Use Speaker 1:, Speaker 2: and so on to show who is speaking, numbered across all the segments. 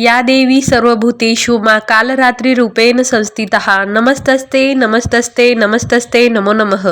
Speaker 1: या देवी सर्वभूतेषु मा कालरात्रिरूपेण संस्थितः। नमस्तस्ते नमस्तस्ते नमस्तस्ते नमो नमः।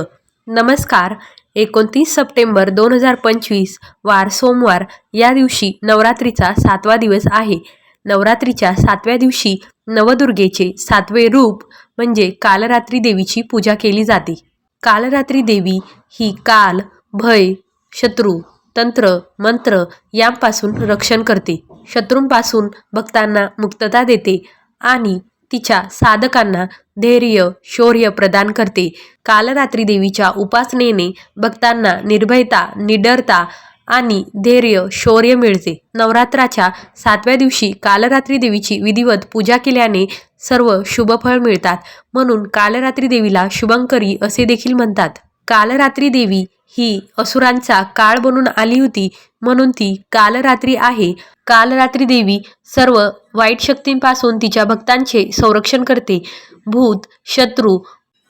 Speaker 1: नमस्कार एकोणतीस सप्टेंबर दोन हजार पंचवीस वार सोमवार या दिवशी नवरात्रीचा सातवा दिवस आहे. नवरात्रीच्या सातव्या दिवशी नवदुर्गेचे सातवे रूप म्हणजे कालरात्री देवीची पूजा केली जाते. कालरात्री देवी ही काल भय शत्रू तंत्र मंत्र यांपासून रक्षण करते. शत्रूंपासून भक्तांना मुक्तता देते आणि तिच्या साधकांना धैर्य शौर्य प्रदान करते. कालरात्री देवीच्या उपासनेने भक्तांना निर्भयता निडरता आणि धैर्य शौर्य मिळते. नवरात्राच्या सातव्या दिवशी कालरात्री देवीची विधिवत पूजा केल्याने सर्व शुभफळ मिळतात. म्हणून कालरात्री देवीला शुभंकरी असे देखील म्हणतात. कालरात्री देवी ही असुरांचा काळ बनून आली होती म्हणून ती कालरात्री आहे. कालरात्री देवी सर्व वाईट शक्तींपासून तिच्या भक्तांचे संरक्षण करते. भूत शत्रू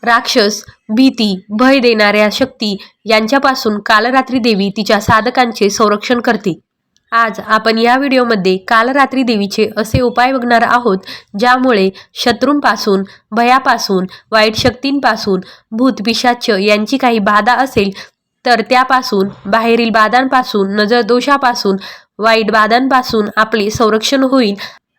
Speaker 1: राक्षस भीती भय देणाऱ्या शक्ती यांच्यापासून कालरात्री देवी तिच्या साधकांचे संरक्षण करते. आज आपण या व्हिडिओमध्ये कालरात्री देवीचे असे उपाय बघणार आहोत ज्यामुळे शत्रूंपासून भयापासून वाईट शक्तींपासून भूतपिशाच यांची काही बाधा असेल तर त्यापासून बाहेरील बाधांपासून नजर दोषापासून वाईट बाधांपासून आपले संरक्षण होईल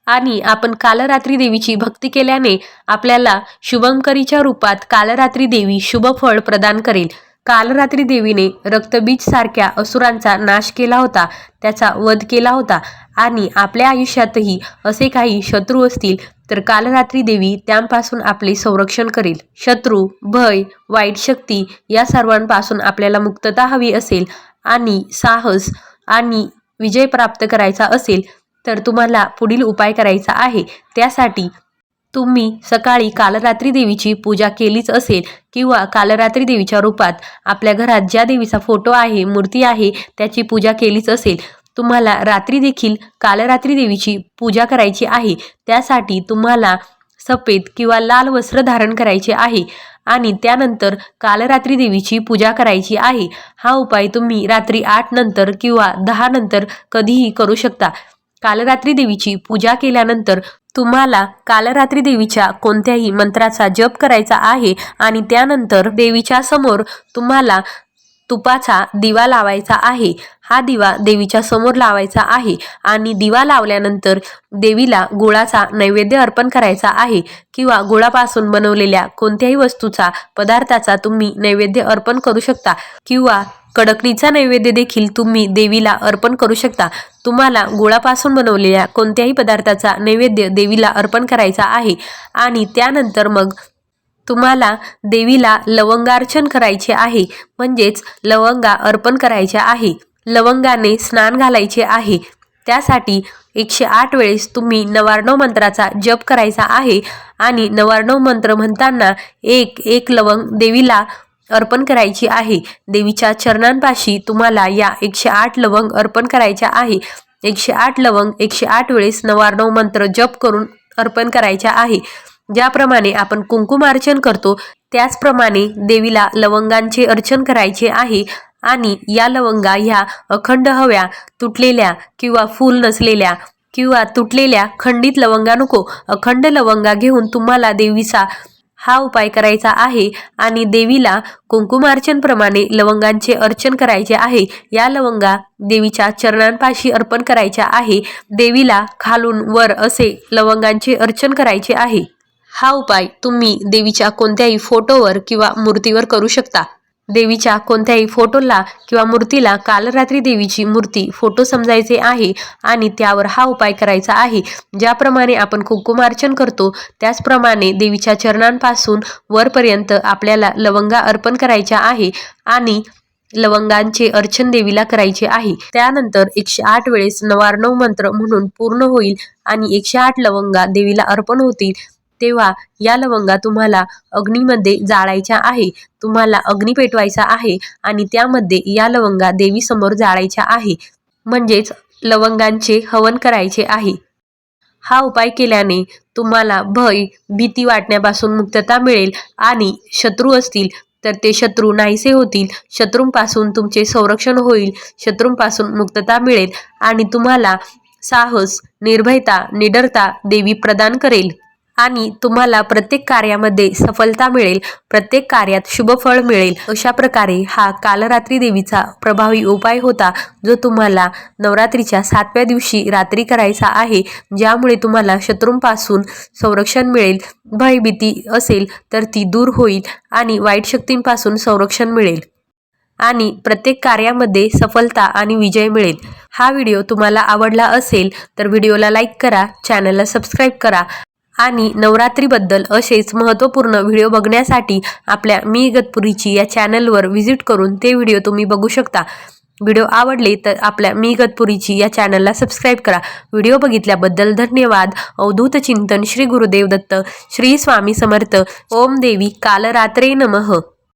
Speaker 1: आणि आपण कालरात्री देवीची भक्ती केल्याने आपल्याला शुभंकरीच्या रूपात कालरात्री देवी शुभ फळ प्रदान करेल. कालरात्री देवीने रक्तबीज सारख्या असुरांचा नाश केला होता त्याचा वध केला होता आणि आपल्या आयुष्यातही असे काही शत्रू असतील तर कालरात्री देवी त्यांपासून आपले संरक्षण करेल. शत्रू भय वाईट शक्ती या सर्वांपासून आपल्याला मुक्तता हवी असेल आणि साहस आणि विजय प्राप्त करायचा असेल तर तुम्हाला पुढील उपाय करायचा आहे. त्यासाठी तुम्ही सकाळी कालरात्री देवीची पूजा केलीच असेल किंवा कालरात्री देवीच्या रूपात आपल्या घरात ज्या देवीचा फोटो आहे मूर्ती आहे त्याची पूजा केलीच असेल तुम्हाला रात्री देखील कालरात्री देवीची पूजा करायची आहे. त्यासाठी तुम्हाला सफेद किंवा लाल वस्त्र धारण करायचे आहे आणि त्यानंतर कालरात्री देवीची पूजा करायची आहे. हा उपाय तुम्ही रात्री आठ नंतर किंवा दहा नंतर कधीही करू शकता. कालरात्री देवीची पूजा केल्यानंतर तुम्हाला कालरात्री देवीच्या कोणत्याही मंत्राचा जप करायचा आहे आणि त्यानंतर देवीच्या समोर तुम्हाला तुपाचा दिवा लावायचा आहे. हा दिवा देवीच्या समोर लावायचा आहे आणि दिवा लावल्यानंतर देवीला गुळाचा नैवेद्य अर्पण करायचा आहे किंवा गुळापासून बनवलेल्या कोणत्याही वस्तूचा पदार्थाचा तुम्ही नैवेद्य अर्पण करू शकता किंवा कडकणीचा नैवेद्य देखील तुम्ही देवीला अर्पण करू शकता. तुम्हाला गुळापासून बनवलेल्या कोणत्याही पदार्थाचा नैवेद्य देवीला अर्पण करायचा आहे आणि त्यानंतर मग तुम्हाला देवीला लवंगार्चन करायचे आहे म्हणजेच लवंगा अर्पण करायच्या आहे लवंगाने स्नान घालायचे आहे. त्यासाठी एकशे आठ वेळेस तुम्ही नवार्णव मंत्राचा जप करायचा आहे आणि नवार्णव मंत्र म्हणताना एक एक लवंग देवीला अर्पण करायची आहे. देवीच्या चरणांपाशी तुम्हाला या एकशे आठ लवंग अर्पण करायच्या आहे. एकशे आठ लवंग एकशे आठ वेळेस नवार्णव मंत्र जप करून अर्पण करायच्या आहे. ज्याप्रमाणे आपण कुंकुमार्चन करतो त्याचप्रमाणे देवीला लवंगांचे अर्चन करायचे आहे आणि या लवंगा ह्या अखंड हव्या तुटलेल्या किंवा फूल नसलेल्या किंवा तुटलेल्या खंडित लवंगा नको. अखंड लवंगा घेऊन तुम्हाला देवीचा हा उपाय करायचा आहे आणि देवीला कुंकुमार्चनप्रमाणे लवंगांचे अर्चन करायचे आहे. या लवंगा देवीच्या चरणांपाशी अर्पण करायच्या आहे. देवीला खालून वर असे लवंगांचे अर्चन करायचे आहे. हा उपाय तुम्ही देवीच्या कोणत्याही फोटोवर किंवा मूर्तीवर करू शकता. देवीच्या कोणत्याही फोटोला किंवा मूर्तीला कालरात्री देवीची मूर्ती फोटो समजायचे आहे आणि त्यावर हा उपाय करायचा आहे. ज्याप्रमाणे आपण कुंकुमार्चन करतो त्याचप्रमाणे देवीच्या चरणांपासून वरपर्यंत आपल्याला लवंगा अर्पण करायच्या आहे आणि लवंगांचे अर्चन देवीला करायचे आहे. त्यानंतर एकशे आठ वेळेस नवार्णव मंत्र म्हणून पूर्ण होईल आणि एकशे आठ लवंगा देवीला अर्पण होतील. तेव्हा या लवंगा तुम्हाला अग्नीमध्ये जाळायच्या आहे. तुम्हाला अग्नी पेटवायचा आहे आणि त्यामध्ये या लवंगा देवीसमोर जाळायच्या आहे. म्हणजेच लवंगांचे हवन करायचे आहे. हा उपाय केल्याने तुम्हाला भय भीती वाटण्यापासून मुक्तता मिळेल आणि शत्रू असतील तर ते शत्रू नाहीसे होतील. शत्रूंपासून तुमचे संरक्षण होईल. शत्रूंपासून मुक्तता मिळेल आणि तुम्हाला साहस निर्भयता निडरता देवी प्रदान करेल. आणि तुम्हाला प्रत्येक कार्यामध्ये सफलता मिळेल प्रत्येक कार्यात शुभफळ मिळेल. अशा प्रकारे हा कालरात्री देवीचा प्रभावी उपाय होता जो तुम्हाला नवरात्रीच्या सातव्या दिवशी रात्री करायचा आहे ज्यामुळे तुम्हाला शत्रूंपासून संरक्षण मिळेल. भयभीती असेल तर ती दूर होईल आणि वाईट शक्तींपासून संरक्षण मिळेल. आणि प्रत्येक कार्यामध्ये सफलता आणि विजय मिळेल. हा व्हिडिओ तुम्हाला आवडला असेल तर व्हिडिओला लाईक करा चॅनलला सबस्क्राईब करा. आणि नवरात्रीबद्दल असेच महत्त्वपूर्ण व्हिडिओ बघण्यासाठी आपल्या मी इगतपुरीची या चॅनलवर व्हिजिट करून ते व्हिडिओ तुम्ही बघू शकता. व्हिडिओ आवडले तर आपल्या मी इगतपुरीची या चॅनलला सबस्क्राईब करा. व्हिडिओ बघितल्याबद्दल धन्यवाद. अवधूत चिंतन श्री गुरुदेव दत्त श्री स्वामी समर्थ. ओम देवी कालरात्रे नमः.